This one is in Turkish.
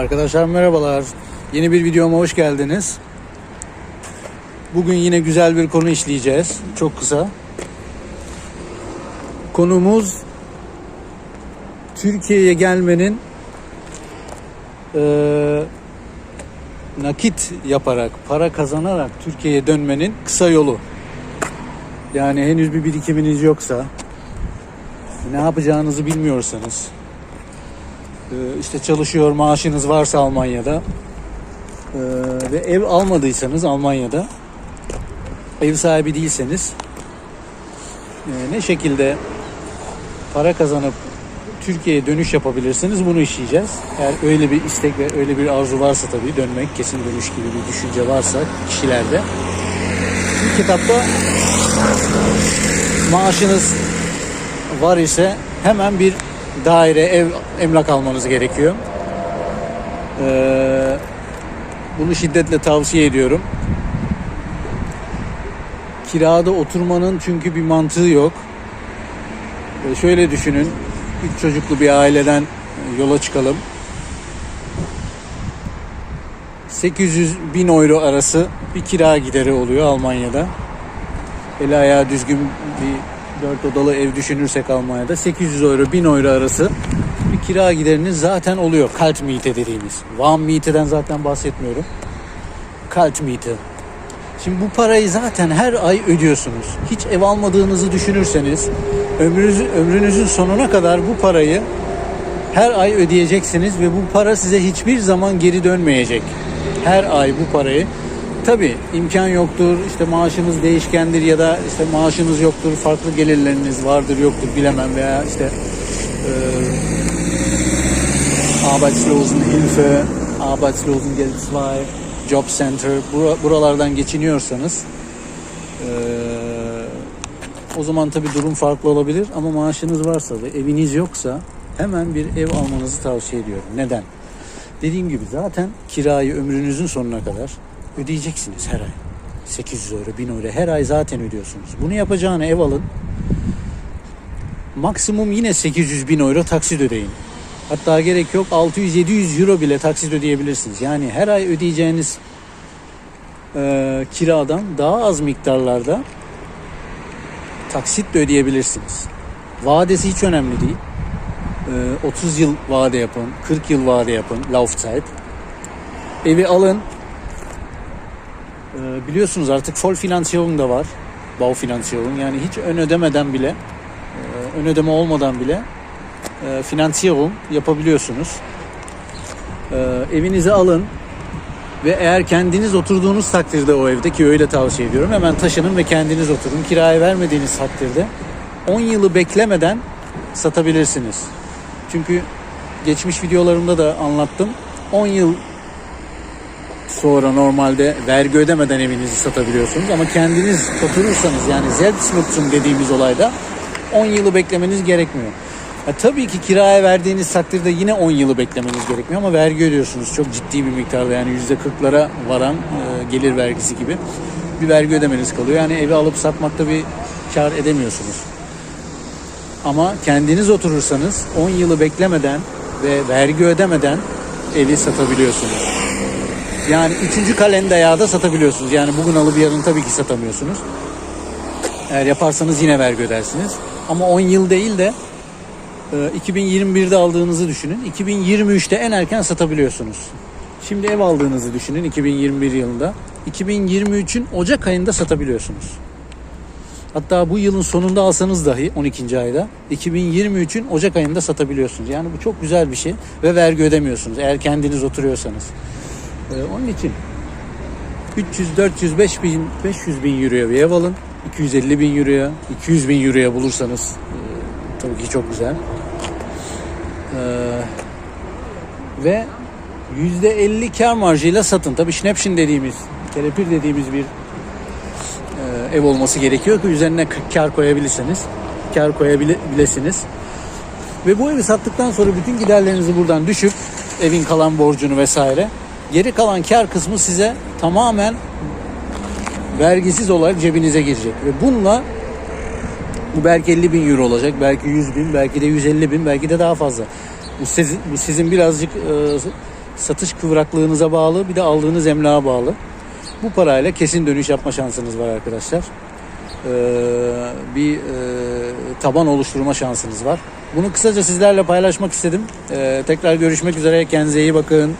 Arkadaşlar merhabalar. Yeni bir videoma hoş geldiniz. Bugün yine güzel bir konu işleyeceğiz. Çok kısa. Konumuz Türkiye'ye gelmenin eee, nakit yaparak, para kazanarak Türkiye'ye dönmenin kısa yolu. Yani henüz bir birikiminiz yoksa, ne yapacağınızı bilmiyorsanız, işte çalışıyor maaşınız varsa Almanya'da ee, ve ev almadıysanız Almanya'da ev sahibi değilseniz ee, ne şekilde para kazanıp Türkiye'ye dönüş yapabilirsiniz bunu işleyeceğiz. Eğer öyle bir istek ve öyle bir arzu varsa tabii dönmek kesin dönüş gibi bir düşünce varsa kişilerde. Bu kitapta maaşınız var ise hemen bir daire, ev, emlak almanız gerekiyor. Ee, bunu şiddetle tavsiye ediyorum. Kirada oturmanın çünkü bir mantığı yok. Ee, şöyle düşünün, üç çocuklu bir aileden yola çıkalım. 800 bin euro arası bir kira gideri oluyor Almanya'da. Eli ayağı düzgün bir 4 odalı ev düşünürsek Almanya'da 800 euro 1000 euro arası bir kira gideriniz zaten oluyor. Kalt miete dediğimiz. Warm miete'den zaten bahsetmiyorum. Kalt miete. Şimdi bu parayı zaten her ay ödüyorsunuz. Hiç ev almadığınızı düşünürseniz ömrünüzün, ömrünüzün sonuna kadar bu parayı her ay ödeyeceksiniz ve bu para size hiçbir zaman geri dönmeyecek. Her ay bu parayı Tabi imkan yoktur, işte maaşınız değişkendir ya da işte maaşınız yoktur, farklı gelirleriniz vardır yoktur bilemem veya işte e, Arbeitslosenhilfe, Arbeitslosengeld 2, Job Center bura- buralardan geçiniyorsanız e, o zaman tabi durum farklı olabilir ama maaşınız varsa ve eviniz yoksa hemen bir ev almanızı tavsiye ediyorum. Neden? Dediğim gibi zaten kirayı ömrünüzün sonuna kadar ödeyeceksiniz her ay. 800 euro, 1000 euro her ay zaten ödüyorsunuz. Bunu yapacağına ev alın. Maksimum yine 800 bin euro taksit ödeyin. Hatta gerek yok 600-700 euro bile taksit ödeyebilirsiniz. Yani her ay ödeyeceğiniz e, kiradan daha az miktarlarda taksit de ödeyebilirsiniz. Vadesi hiç önemli değil. E, 30 yıl vade yapın, 40 yıl vade yapın, Laufzeit. Evi alın, ee, biliyorsunuz artık Voll Finanzierung da var. Baufinanzierung yani hiç ön ödemeden bile e, ön ödeme olmadan bile e, Finanzierung yapabiliyorsunuz. Ee, evinizi alın ve eğer kendiniz oturduğunuz takdirde o evde ki öyle tavsiye ediyorum hemen taşının ve kendiniz oturun. Kiraya vermediğiniz takdirde 10 yılı beklemeden satabilirsiniz. Çünkü geçmiş videolarımda da anlattım. 10 yıl sonra normalde vergi ödemeden evinizi satabiliyorsunuz ama kendiniz oturursanız yani Selbstnutzung dediğimiz olayda 10 yılı beklemeniz gerekmiyor. Ha, tabii ki kiraya verdiğiniz takdirde yine 10 yılı beklemeniz gerekmiyor ama vergi ödüyorsunuz çok ciddi bir miktarda yani %40'lara varan e, gelir vergisi gibi bir vergi ödemeniz kalıyor. Yani evi alıp satmakta bir kar edemiyorsunuz. Ama kendiniz oturursanız 10 yılı beklemeden ve vergi ödemeden evi satabiliyorsunuz. Yani üçüncü kalende yağda satabiliyorsunuz. Yani bugün alıp yarın tabii ki satamıyorsunuz. Eğer yaparsanız yine vergi ödersiniz. Ama 10 yıl değil de e, 2021'de aldığınızı düşünün. 2023'te en erken satabiliyorsunuz. Şimdi ev aldığınızı düşünün 2021 yılında. 2023'ün Ocak ayında satabiliyorsunuz. Hatta bu yılın sonunda alsanız dahi 12. ayda 2023'ün Ocak ayında satabiliyorsunuz. Yani bu çok güzel bir şey ve vergi ödemiyorsunuz eğer kendiniz oturuyorsanız. Ee, onun için 300, 400, 5000, 500 bin euroya bir ev alın. 250 bin euroya, 200 bin euroya bulursanız e, tabii ki çok güzel. Ee, ve %50 kar marjıyla satın. Tabii Schnäppchen dediğimiz, kelepir dediğimiz bir ev olması gerekiyor ki üzerine kar koyabilirsiniz. Kar koyabilirsiniz. Ve bu evi sattıktan sonra bütün giderlerinizi buradan düşüp evin kalan borcunu vesaire geri kalan kar kısmı size tamamen vergisiz olarak cebinize girecek. Ve bununla bu belki 50 bin euro olacak, belki 100 bin, belki de 150 bin, belki de daha fazla. Bu sizin, bu sizin birazcık e, satış kıvraklığınıza bağlı bir de aldığınız emlağa bağlı. Bu parayla kesin dönüş yapma şansınız var arkadaşlar. Ee, bir e, taban oluşturma şansınız var. Bunu kısaca sizlerle paylaşmak istedim. Ee, tekrar görüşmek üzere. Kendinize iyi bakın.